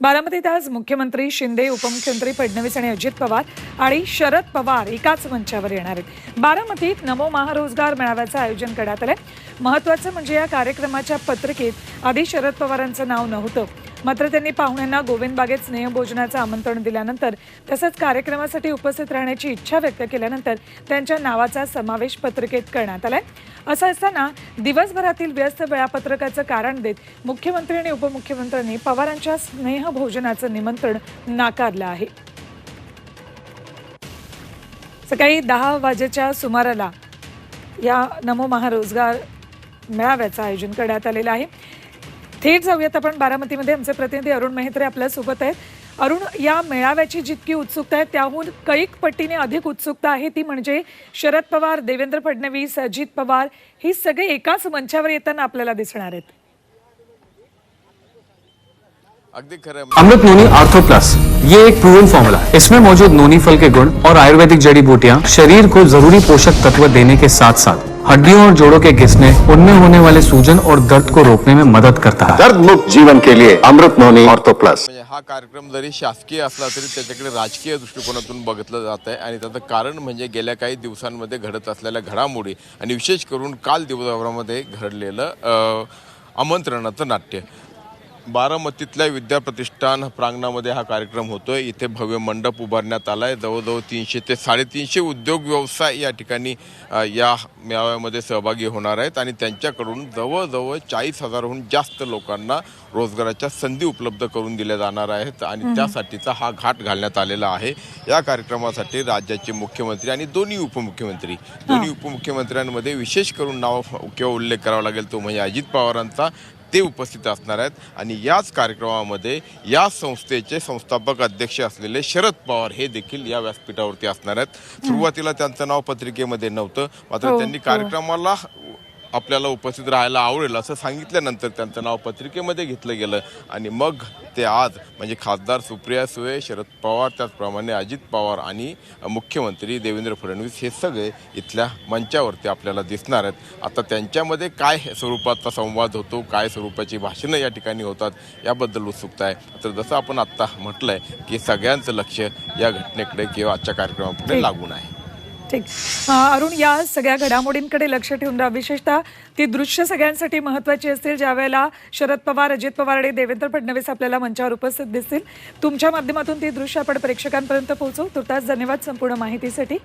बारामतीत आज मुख्यमंत्री शिंदे उपमुख्यमंत्री फडणवीस आणि अजित पवार आणि शरद पवार एकाच मंचावर येणार आहेत. बारामतीत नमो महारोजगार मेळाव्याचं आयोजन करण्यात आहे महत्वाचं म्हणजे या कार्यक्रमाच्या पत्रिकेत आधी शरद पवारांचं नाव नव्हतं. मात्र त्यांनी पाहुण्यांना गोविंद बागेत स्नेहभोजनाचं आमंत्रण दिल्यानंतर तसंच कार्यक्रमासाठी उपस्थित राहण्याची इच्छा व्यक्त केल्यानंतर त्यांच्या नावाचा समावेश पत्रिकेत करण्यात आलाय. असं असताना दिवसभरातील व्यस्त वेळापत्रकाचं कारण देत मुख्यमंत्री आणि उपमुख्यमंत्र्यांनी पवारांच्या स्नेहभोजनाचं निमंत्रण नाकारलं आहे. सकाळी दहा वाजेच्या सुमाराला या नमो महारोजगार मेळाव्याचं आयोजन करण्यात आलेलं आहे. थेट जाऊयात आपण बारामतीमध्ये. आमचे प्रतिनिधी अरुण मेहत्रे आपल्यासोबत आहेत. अरुण या मेळाव्याची जितकी उत्सुकता आहे त्याहून कैक पटीने अधिक उत्सुकता आहे ती म्हणजे शरद पवार देवेंद्र फडणवीस अजित पवार ही सगळे एकाच मंचावर येताना आपल्याला दिसणार आहेत. अगदी खरं आहे. Amrut noni ortho plus. ये एक प्रूवन फॉर्मूला है। इसमें मौजूद नोनी फल के गुण और आयुर्वेदिक जड़ी बूटियाँ शरीर को जरूरी पोषक तत्व देने के साथ साथ हड्डियों और जोड़ों के घिसने उनमें होने वाले सूजन और दर्द को रोकने में मदद करता है। दर्द मुक्त जीवन के लिए अमृत नोनी ऑर्थो प्लस। म्हणजे हा कार्यक्रम जरी शासकीय असला तरी त्याच्याकडे राजकीय दृष्टिकोनातून बघितलं जात आहे आणि त्याचं कारण म्हणजे गेल्या काही दिवसांमध्ये घडत असलेल्या घडामोडी आणि विशेष करून काल दिवसभरामध्ये घडलेलं आमंत्रणाचं नाट्य. बारामतीतल्या विद्याप्रतिष्ठान प्रांगणामध्ये हा कार्यक्रम होतोय. इथे भव्य मंडप उभारण्यात आलाय. जवळजवळ तीनशे ते साडेतीनशे उद्योग व्यवसाय या ठिकाणी या मेळाव्यामध्ये सहभागी होणार आहेत आणि त्यांच्याकडून जवळजवळ चाळीस हजारहून जास्त लोकांना रोजगाराच्या संधी उपलब्ध करून दिल्या जाणार आहेत आणि त्यासाठीचा हा घाट घालण्यात आलेला आहे. या कार्यक्रमासाठी राज्याचे मुख्यमंत्री आणि दोन्ही उपमुख्यमंत्री दोन्ही उपमुख्यमंत्र्यांमध्ये विशेष करून नाव किंवा उल्लेख करावा लागेल तो म्हणजे अजित पवारांचा. ते उपस्थित असणार आहेत. आणि याच कार्यक्रमामध्ये या संस्थेचे संस्थापक अध्यक्ष असलेले शरद पवार हे देखील या व्यासपीठावरती असणार आहेत. सुरुवातीला त्यांचं नाव पत्रिकेमध्ये नव्हतं. मात्र हो, त्यांनी हो. कार्यक्रमाला आपल्याला उपस्थित राहायला आवडेल असं सांगितल्यानंतर त्यांचं नाव पत्रिकेमध्ये घेतलं गेलं. आणि मग ते आज म्हणजे खासदार सुप्रिया सुळे शरद पवार त्याचप्रमाणे अजित पवार आणि मुख्यमंत्री देवेंद्र फडणवीस हे सगळे इथल्या मंचावरती आपल्याला दिसणार आहेत. आता त्यांच्यामध्ये काय स्वरूपाचा संवाद होतो काय स्वरूपाची भाषणं या ठिकाणी होतात याबद्दल उत्सुकता आहे. तर जसं आपण आत्ता म्हटलंय की सगळ्यांचं लक्ष या घटनेकडे किंवा आजच्या कार्यक्रमाकडे. लागून आहे. ठीक. अरुण या सगळ्या घडामोडींकडे लक्ष ठेवून राहा. विशेषतः ती दृश्य सगळ्यांसाठी महत्वाची असतील ज्यावेळेला शरद पवार अजित पवार आणि देवेंद्र फडणवीस आपल्याला मंचावर उपस्थित दिसतील. तुमच्या माध्यमातून ती दृश्य आपण प्रेक्षकांपर्यंत पोहोचवू. तुर्तास धन्यवाद संपूर्ण माहितीसाठी.